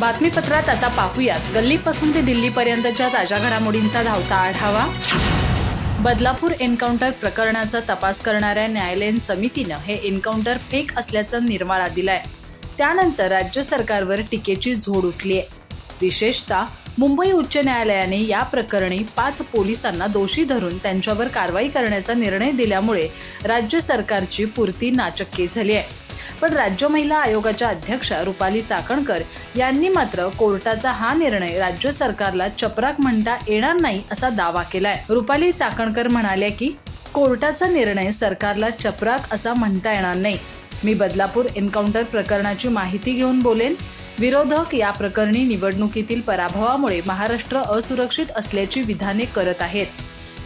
बातमीपत्रात आता पाहूयात. गल्लीपासून ते दिल्लीपर्यंतच्या ताज्या घडामोडींचा धावता आढावा. बदलापूर एन्काउंटर प्रकरणाचा तपास करणाऱ्या न्यायालयीन समितीनं हे एन्काउंटर फेक असल्याचा निर्वाळा दिलाय. त्यानंतर राज्य सरकारवर टीकेची झोड उठली आहे. विशेषतः मुंबई उच्च न्यायालयाने या प्रकरणी पाच पोलिसांना दोषी धरून त्यांच्यावर कारवाई करण्याचा निर्णय दिल्यामुळे राज्य सरकारची पुरती नाचक्की झाली आहे. पण राज्य महिला आयोगाच्या अध्यक्षा रुपाली चाकणकर यांनी मात्र कोर्टाचा हा निर्णय राज्य सरकारला चपराक म्हणता येणार नाही असा दावा केलाय. रुपाली चाकणकर म्हणाल्या की कोर्टाचा निर्णय सरकारला चपराक असा म्हणता येणार नाही. मी बदलापूर एन्काउंटर प्रकरणाची माहिती घेऊन बोलेन. विरोधक या प्रकरणी निवडणुकीतील पराभवामुळे महाराष्ट्र असुरक्षित असल्याची विधाने करत आहेत.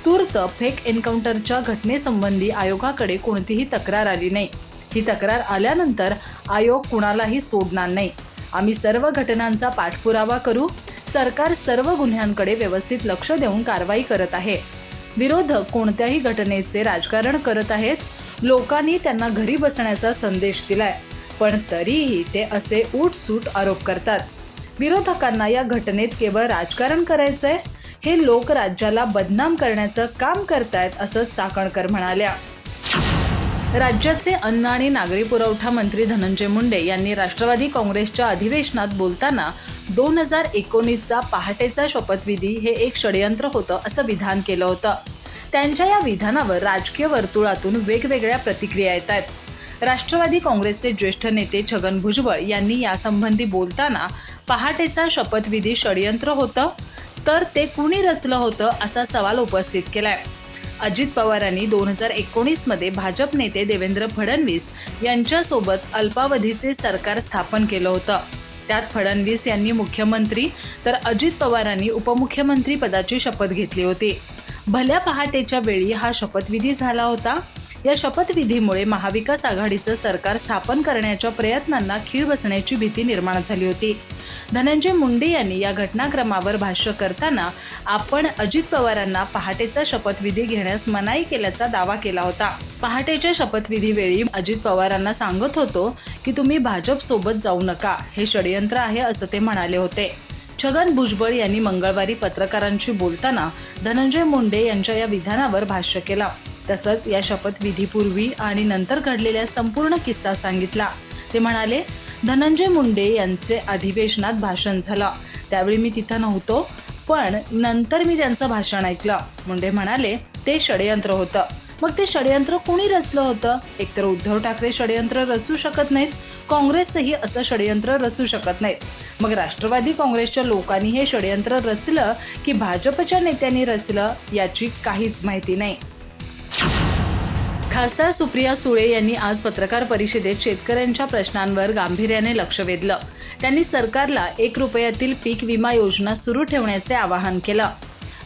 तूर्त फेक एन्काउंटरच्या घटनेसंबंधी आयोगाकडे कोणतीही तक्रार आली नाही. ही तक्रार आल्यानंतर आयोग कुणालाही सोडणार नाही. आम्ही सर्व घटनांचा पाठपुरावा करू सरकार सर्व गुन्ह्यांकडे व्यवस्थित लक्ष देऊन कारवाई करत आहे. विरोधक कोणत्याही घटनेचे राजकारण करत आहेत लोकांनी त्यांना घरी बसण्याचा संदेश दिलाय पण तरीही ते असे उठसूट आरोप करतात. विरोधकांना या घटनेत केवळ राजकारण करायचंय हे लोक राज्याला बदनाम करण्याचं काम करतायत असं चाकणकर म्हणाल्या. राज्याचे अन्न आणि नागरी पुरवठा मंत्री धनंजय मुंडे यांनी राष्ट्रवादी काँग्रेसच्या अधिवेशनात बोलताना दोन हजार एकोणीसचा पहाटेचा शपथविधी हे एक षडयंत्र होतं असं विधान केलं होतं. त्यांच्या या विधानावर राजकीय वर्तुळातून वेगवेगळ्या प्रतिक्रिया येत आहेत. राष्ट्रवादी काँग्रेसचे ज्येष्ठ नेते छगन भुजबळ यांनी यासंबंधी बोलताना पहाटेचा शपथविधी षडयंत्र होतं तर ते कुणी रचलं होतं असा सवाल उपस्थित केलाय. अजित पवारांनी दोन हजार एकोणीसमध्ये भाजप नेते देवेंद्र फडणवीस यांच्यासोबत अल्पावधीचे सरकार स्थापन केलं होतं. त्यात फडणवीस यांनी मुख्यमंत्री तर अजित पवारांनी उपमुख्यमंत्री पदाची शपथ घेतली होती. भल्या पहाटेच्या वेळी हा शपथविधी झाला होता. या शपथविधीमुळे महाविकास आघाडीचं सरकार स्थापन करण्याच्या प्रयत्नांना खीळ बसण्याची भीती निर्माण झाली होती. धनंजय मुंडे यांनी या घटनाक्रमावर भाष्य करताना आपण अजित पवारांना पहाटेचा शपथविधी घेण्यास मनाई केल्याचा दावा केला होता. पहाटेच्या शपथविधीवेळी अजित पवारांना सांगत होतो की तुम्ही भाजप सोबत जाऊ नका. हे षडयंत्र आहे असं ते म्हणाले होते. छगन भुजबळ यांनी मंगळवारी पत्रकारांशी बोलताना धनंजय मुंडे यांच्या या विधानावर भाष्य केला. तसंच या शपथविधीपूर्वी आणि नंतर घडलेल्या संपूर्ण किस्सा सांगितला. ते म्हणाले धनंजय मुंडे यांचे अधिवेशनात भाषण झालं. त्यावेळी मी तिथं नव्हतो पण नंतर मी त्यांचं भाषण ऐकलं. मुंडे म्हणाले ते षडयंत्र होतं. मग ते षडयंत्र कोणी रचलं होतं? एकतर उद्धव ठाकरे षडयंत्र रचू शकत नाहीत काँग्रेसही असं षडयंत्र रचू शकत नाहीत. मग राष्ट्रवादी काँग्रेसच्या लोकांनी हे षडयंत्र रचलं की भाजपच्या नेत्यांनी रचलं याची काहीच माहिती नाही. खासदार सुप्रिया सुळे यांनी आज पत्रकार परिषदेत शेतकऱ्यांच्या प्रश्नांवर गांभीर्याने लक्ष वेधलं. त्यांनी सरकारला एक रुपयातील पीक विमा योजना सुरू ठेवण्याचे आवाहन केलं.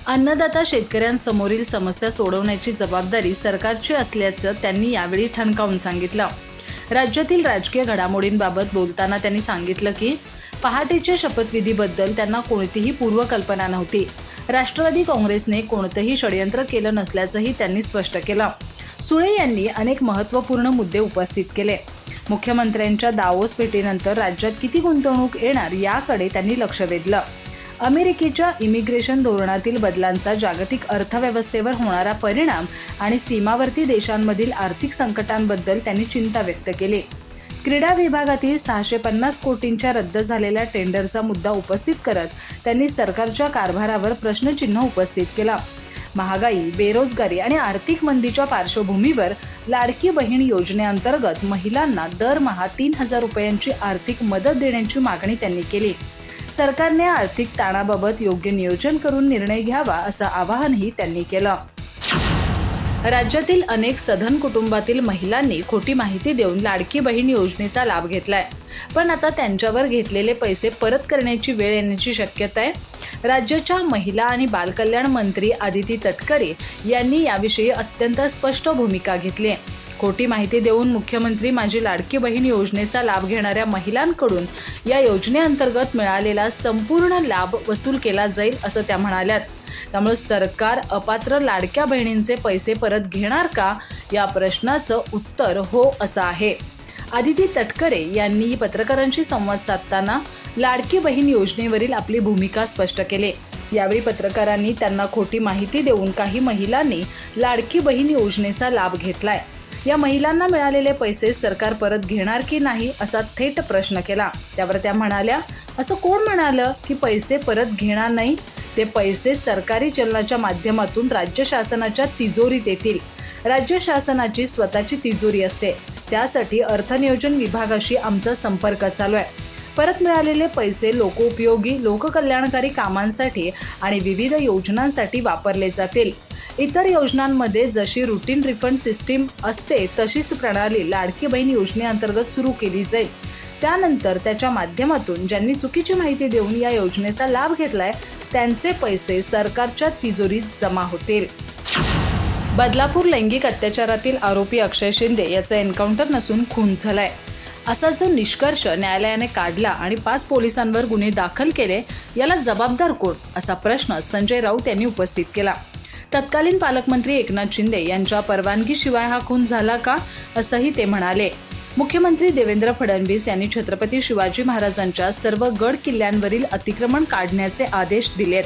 अन्नदाता शेतकऱ्यांसमोरील समस्या सोडवण्याची जबाबदारी सरकारची असल्याचं त्यांनी यावेळी ठणकावून सांगितलं. राज्यातील राजकीय घडामोडींबाबत बोलताना त्यांनी सांगितलं की पहाटेच्या शपथविधीबद्दल त्यांना कोणतीही पूर्वकल्पना नव्हती. राष्ट्रवादी काँग्रेसने कोणतंही षडयंत्र केलं नसल्याचंही त्यांनी स्पष्ट केलं. सुळे यांनी अनेक महत्त्वपूर्ण मुद्दे उपस्थित केले. मुख्यमंत्र्यांच्या दावोस भेटीनंतर राज्यात किती गुंतवणूक येणार याकडे त्यांनी लक्ष वेधलं. अमेरिकेच्या इमिग्रेशन धोरणातील बदलांचा जागतिक अर्थव्यवस्थेवर होणारा परिणाम आणि सीमावर्ती देशांमधील आर्थिक संकटांबद्दल त्यांनी चिंता व्यक्त केली. क्रीडा विभागातील सहाशे पन्नास कोटींच्या रद्द झालेल्या टेंडरचा मुद्दा उपस्थित करत त्यांनी सरकारच्या कारभारावर प्रश्नचिन्ह उपस्थित केला. महागाई बेरोजगारी आणि आर्थिक मंदीच्या पार्श्वभूमीवर लाडकी बहीण योजनेअंतर्गत महिलांना दरमहा तीन हजार रुपयांची आर्थिक मदत देण्याची मागणी त्यांनी केली. सरकारने आर्थिक ताणाबाबत योग्य नियोजन करून निर्णय घ्यावा असं आवाहनही त्यांनी केलं. राज्यातील अनेक सधन कुटुंबातील महिलांनी खोटी माहिती देऊन लाडकी बहीण योजनेचा लाभ घेतलाय. पण आता त्यांच्यावर घेतलेले पैसे परत करण्याची वेळ येण्याची शक्यता आहे. राज्याच्या महिला आणि बालकल्याण मंत्री आदिती तटकरे यांनी याविषयी अत्यंत स्पष्ट भूमिका घेतली आहे. खोटी माहिती देऊन मुख्यमंत्री माझी लाडकी बहीण योजनेचा लाभ घेणाऱ्या महिलांकडून या योजनेअंतर्गत मिळालेला संपूर्ण लाभ वसूल केला जाईल असं त्या म्हणाल्यात. त्यामुळे सरकार अपात्र लाडक्या बहिणींचे पैसे परत घेणार का? या प्रश्नाचं उत्तर हो असं आहे. आदिती तटकरे यांनी पत्रकारांशी संवाद साधताना लाडकी बहीण योजनेवरील आपली भूमिका स्पष्ट केली. यावेळी पत्रकारांनी त्यांना खोटी माहिती देऊन काही महिलांनी लाडकी बहीण योजनेचा लाभ घेतलाय. या महिलांना मिळालेले पैसे सरकार परत घेणार की नाही असा थेट प्रश्न केला. त्यावर त्या म्हणाल्या असं कोण म्हणालं की पैसे परत घेणार नाही? ते पैसे सरकारी चलनाच्या माध्यमातून राज्य शासनाच्या तिजोरीत येतील. राज्य शासनाची स्वतःची तिजोरी असते. त्यासाठी अर्थनियोजन विभागाशी आमचा संपर्क चालू आहे. परत मिळालेले पैसे लोकोपयोगी लोककल्याणकारी कामांसाठी आणि विविध योजनांसाठी वापरले जातील. इतर योजनांमध्ये जशी रुटीन रिफंड सिस्टीम असते तशीच प्रणाली लाडकी बहीण योजनेअंतर्गत सुरू केली जाईल. त्यानंतर त्याच्या माध्यमातून ज्यांनी चुकीची माहिती देऊन या योजनेचा लाभ घेतलाय त्यांचे पैसे सरकारच्या तिजोरीत जमा होतील. बदलापूर लैंगिक अत्याचारातील आरोपी अक्षय शिंदे याचा एन्काउंटर नसून खून झालाय. असा जो निष्कर्ष न्यायालयाने काढला आणि पाच पोलिसांवर गुन्हे दाखल केले याला जबाबदार कोण? असा प्रश्न संजय राऊत यांनी उपस्थित केला. तत्कालीन पालकमंत्री एकनाथ शिंदे यांच्या परवानगीशिवाय हा खून झाला का असंही ते म्हणाले. मुख्यमंत्री देवेंद्र फडणवीस यांनी छत्रपती शिवाजी महाराजांच्या सर्व गड किल्ल्यांवरील अतिक्रमण काढण्याचे आदेश दिलेत.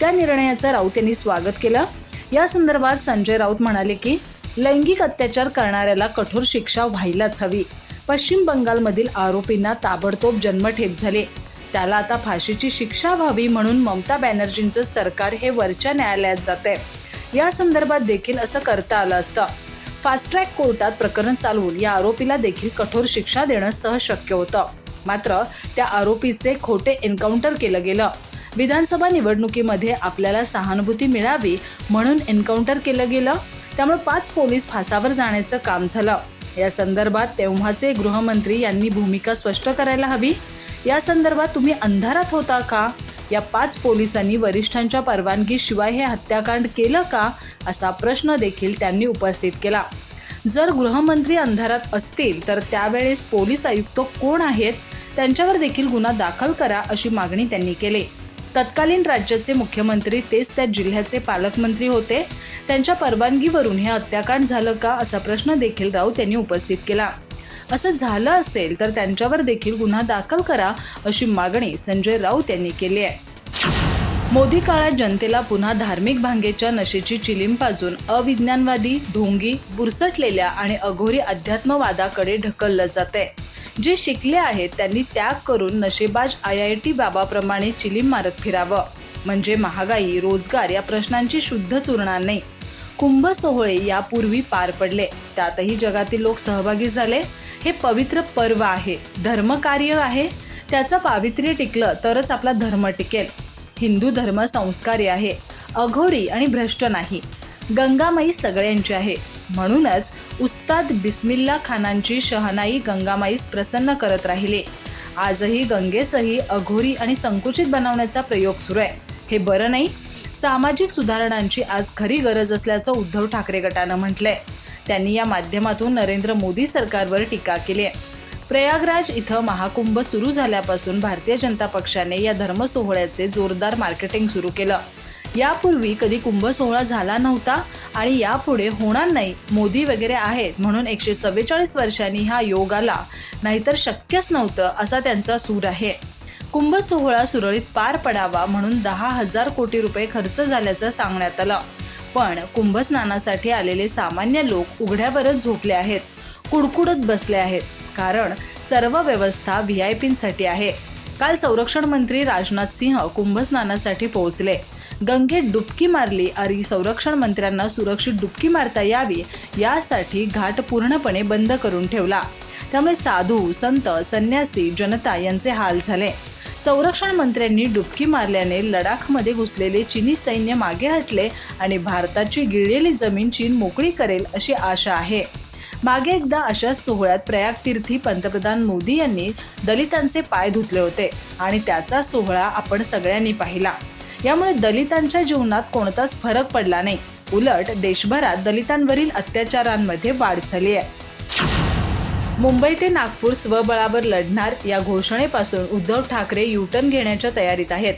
त्या निर्णयाचं राऊत यांनी स्वागत केलं. या संदर्भात संजय राऊत म्हणाले की लैंगिक अत्याचार करणाऱ्याला कठोर शिक्षा व्हायलाच हवी. पश्चिम बंगालमधील आरोपींना ताबडतोब जन्मठेप झाले. त्याला आता फाशीची शिक्षा व्हावी म्हणून ममता बॅनर्जींचं सरकार हे वरच्या न्यायालयात जाते या संदर्भात देखील असं करता आलं असतं. फास्ट ट्रॅक कोर्टात प्रकरण चालवून या आरोपीला देखील कठोर शिक्षा देणं सहज शक्य होतं. मात्र त्या आरोपीचे खोटे एन्काउंटर केलं गेलं. विधानसभा निवडणुकीमध्ये आपल्याला सहानुभूती मिळावी म्हणून एन्काउंटर केलं गेलं. त्यामुळे पाच पोलीस फासावर जाण्याचं काम झालं. या संदर्भात तेव्हाचे गृहमंत्री यांनी भूमिका स्पष्ट करायला हवी. या संदर्भात तुम्ही अंधारात होता का? या पाच पोलिसांनी वरिष्ठांच्या परवानगीशिवाय हे हत्याकांड केलं का असा प्रश्न देखील त्यांनी उपस्थित केला. जर गृहमंत्री अंधारात असतील तर त्यावेळेस पोलीस आयुक्त कोण आहेत? त्यांच्यावर देखील गुन्हा दाखल करा अशी मागणी त्यांनी केली. तत्कालीन राज्याचे मुख्यमंत्री तेच त्या जिल्ह्याचे पालकमंत्री होते. त्यांच्या परवानगीवरून हे हत्याकांड झालं का असा प्रश्न देखील राऊत यांनी उपस्थित केला. असं झालं असेल तर त्यांच्यावर देखील गुन्हा दाखल करा अशी मागणी संजय राऊत यांनी केली आहे. मोदी काळात जनतेला पुन्हा धार्मिक भांगेच्या नशेची चिलीम पाजून अविज्ञानवादी ढोंगी बुरसटलेल्या आणि अघोरी अध्यात्मवादाकडे ढकललं जाते जे शिकले आहेत त्यांनी त्याग करून नशेबाज आय आय टी बाबाप्रमाणे चिलीम मारत फिरावं. म्हणजे महागाई रोजगार या प्रश्नांची शुद्धच उरणार नाही. कुंभ सोहळे यापूर्वी पार पडले. त्यातही जगातील लोक सहभागी झाले. हे पवित्र पर्व आहे. धर्मकार्य आहे. त्याचं पावित्र्य टिकलं तरच आपला धर्म टिकेल. हिंदू धर्म संस्कारी आहे. अघोरी आणि भ्रष्ट नाही. गंगामाई सगळ्यांची आहे. म्हणूनच उस्ताद बिस्मिल्ला खानांची शहनाई गंगामाईस प्रसन्न करत राहिले. आजही गंगेसही अघोरी आणि संकुचित बनवण्याचा प्रयोग सुरू आहे. हे बरं नाही. सामाजिक सुधारणांची आज खरी गरज असल्याचं उद्धव ठाकरे गटानं म्हटलंय. त्यांनी या माध्यमातून नरेंद्र मोदी सरकारवर टीका केली आहे. प्रयागराज इथं महाकुंभ सुरू झाल्यापासून भारतीय जनता पक्षाने या धर्म सोहळ्याचे जोरदार मार्केटिंग सुरू केलं. यापूर्वी कधी कुंभ सोहळा झाला नव्हता आणि यापुढे होणार नाही मोदी वगैरे आहेत म्हणून एकशे चव्वेचाळीस वर्षांनी हा योग आला. नाहीतर शक्यच नव्हतं असा त्यांचा सूर आहे. कुंभ सोहळा सुरळीत पार पडावा म्हणून दहा हजार कोटी रुपये खर्च झाल्याचं सांगण्यात आलं. पण कुंभस्नानासाठी आलेले सामान्य लोक उघड्यावरच झोपले आहेत कुडकुडत बसले आहेत. कारण सर्व व्यवस्था व्ही आय पींसाठी आहे. काल संरक्षण मंत्री राजनाथ सिंह कुंभस्नानासाठी पोहोचले. गंगेत डुबकी मारली आणि संरक्षण मंत्र्यांना सुरक्षित डुबकी मारता यावी यासाठी घाट पूर्णपणे बंद करून ठेवला. त्यामुळे साधू संत संन्यासी जनता यांचे हाल झाले. संरक्षण मंत्र्यांनी डुबकी मारल्याने लडाखमध्ये घुसलेले चिनी सैन्य मागे हटले आणि भारताची गिळलेली जमीन चीन मोकळी करेल अशी आशा आहे. मागे एकदा अशाच सोहळ्यात प्रयाग तीर्थी पंतप्रधान मोदी यांनी दलितांचे पाय धुतले होते आणि त्याचा सोहळा आपण सगळ्यांनी पाहिला. यामुळे दलितांच्या जीवनात कोणताच फरक पडला नाही. उलट देशभरात दलितांवरील अत्याचारांमध्ये वाढ झाली आहे. मुंबई ते नागपूर स्वबळावर लढणार या घोषणेपासून उद्धव ठाकरे युटर्न घेण्याच्या तयारीत आहेत.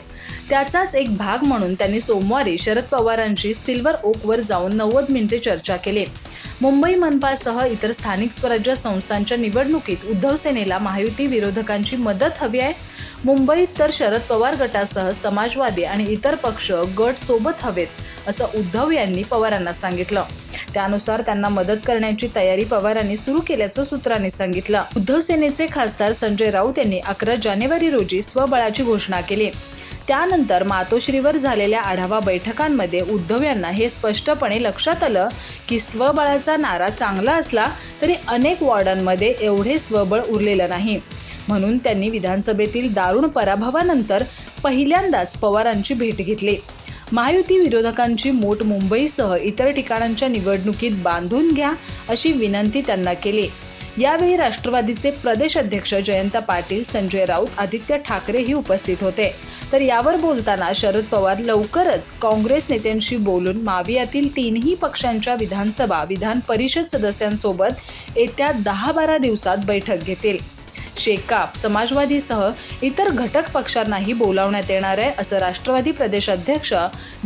त्याचाच एक भाग म्हणून त्यांनी सोमवारी शरद पवारांशी सिल्वर ओकवर जाऊन नव्वद मिनिटे चर्चा केली. मुंबई मनपासह इतर स्थानिक स्वराज्य संस्थांच्या निवडणुकीत उद्धव सेनेला महायुती विरोधकांची मदत हवी आहे. मुंबईत तर शरद पवार गटासह समाजवादी आणि इतर पक्ष गट सोबत हवेत असं उद्धव यांनी पवारांना सांगितलं. त्यानुसार त्यांना मदत करण्याची तयारी पवारांनी सुरू केल्याचं सूत्रांनी सांगितलं. उद्धव सेनेचे खासदार संजय राऊत यांनी अकरा जानेवारी रोजी स्वबळाची घोषणा केली. त्यानंतर मातोश्रीवर झालेल्या आढावा बैठकांमध्ये उद्धव यांना हे स्पष्टपणे लक्षात आलं की स्वबळाचा नारा चांगला असला तरी अनेक वॉर्डांमध्ये एवढे स्वबळ उरलेलं नाही. म्हणून त्यांनी विधानसभेतील दारुण पराभवानंतर पहिल्यांदाच पवारांची भेट घेतली. महायुती विरोधकांची मोठ मुंबईसह इतर ठिकाणांच्या निवडणुकीत बांधून घ्या अशी विनंती त्यांना केली. यावेळी राष्ट्रवादीचे प्रदेश अध्यक्ष जयंत पाटील संजय राऊत आदित्य ठाकरेही उपस्थित होते. तर यावर बोलताना शरद पवार लवकरच काँग्रेस नेत्यांशी बोलून मावियातील तीनही पक्षांच्या विधानसभा विधान परिषद सदस्यांसोबत येत्या दहा बारा दिवसात बैठक घेतील. शेकाप समाजवादीसह इतर घटक पक्षांनाही बोलावण्यात येणार आहे असं राष्ट्रवादी प्रदेश अध्यक्ष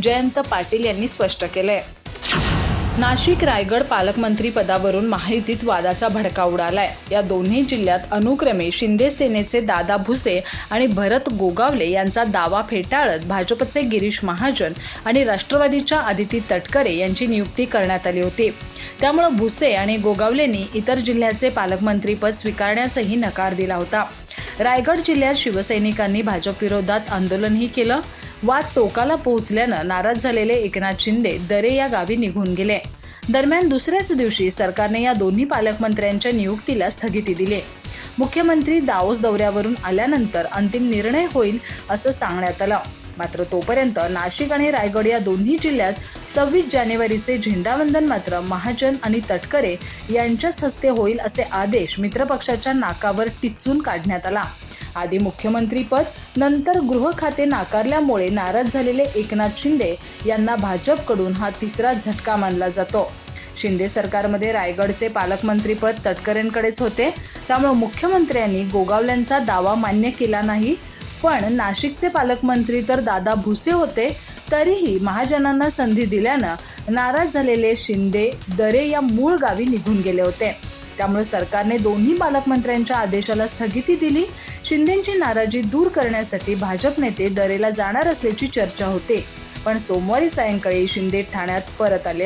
जयंत पाटील यांनी स्पष्ट केलं आहे नाशिक रायगड पालकमंत्री पदावरून माहितीत वादाचा भडका उडालाय. या दोन्ही जिल्ह्यात अनुक्रमे शिंदे सेनेचे दादा भुसे आणि भरत गोगावले यांचा दावा फेटाळत भाजपचे गिरीश महाजन आणि राष्ट्रवादीच्या आदिती तटकरे यांची नियुक्ती करण्यात आली होती. त्यामुळे भुसे आणि गोगावलेंनी इतर जिल्ह्याचे पालकमंत्रीपद स्वीकारण्यासही नकार दिला होता. रायगड जिल्ह्यात शिवसैनिकांनी भाजपविरोधात आंदोलनही केलं. वाद टोकाला पोहोचल्यानं नाराज झालेले एकनाथ शिंदे दरे या गावी निघून गेले. दरम्यान दुसऱ्याच दिवशी सरकारने या दोन्ही पालकमंत्र्यांच्या नियुक्तीला स्थगिती दिली. मुख्यमंत्री दाओस दौऱ्यावरून आल्यानंतर अंतिम निर्णय होईल असं सांगण्यात आलं. मात्र तोपर्यंत नाशिक आणि रायगड या दोन्ही जिल्ह्यात सव्वीस जानेवारीचे झेंडावंदन मात्र महाजन आणि तटकरे यांच्याच हस्ते होईल असे आदेश मित्रपक्षाच्या नाकावर टिचून काढण्यात आला. आधी मुख्यमंत्रीपद नंतर गृह खाते नाकारल्यामुळे नाराज झालेले एकनाथ शिंदे यांना भाजपकडून हा तिसरा झटका मानला जातो. शिंदे सरकारमध्ये रायगडचे पालकमंत्रीपद तटकरेंकडेच होते. त्यामुळे मुख्यमंत्र्यांनी गोगावल्यांचा दावा मान्य केला नाही. पण नाशिकचे पालकमंत्री तर दादा भुसे होते तरीही महाजनांना संधी दिल्यानं नाराज झालेले शिंदे दरे या मूळ गावी निघून गेले होते. त्यामुळे सरकारने दोन्ही पालकमंत्र्यांच्या आदेशाला स्थगिती दिली. शिंदेची नाराजी दूर करण्यासाठी भाजप नेते दरेला जाणार असल्याची चर्चा होते. पण सोमवारी सायंकाळी शिंदे ठाण्यात परत आले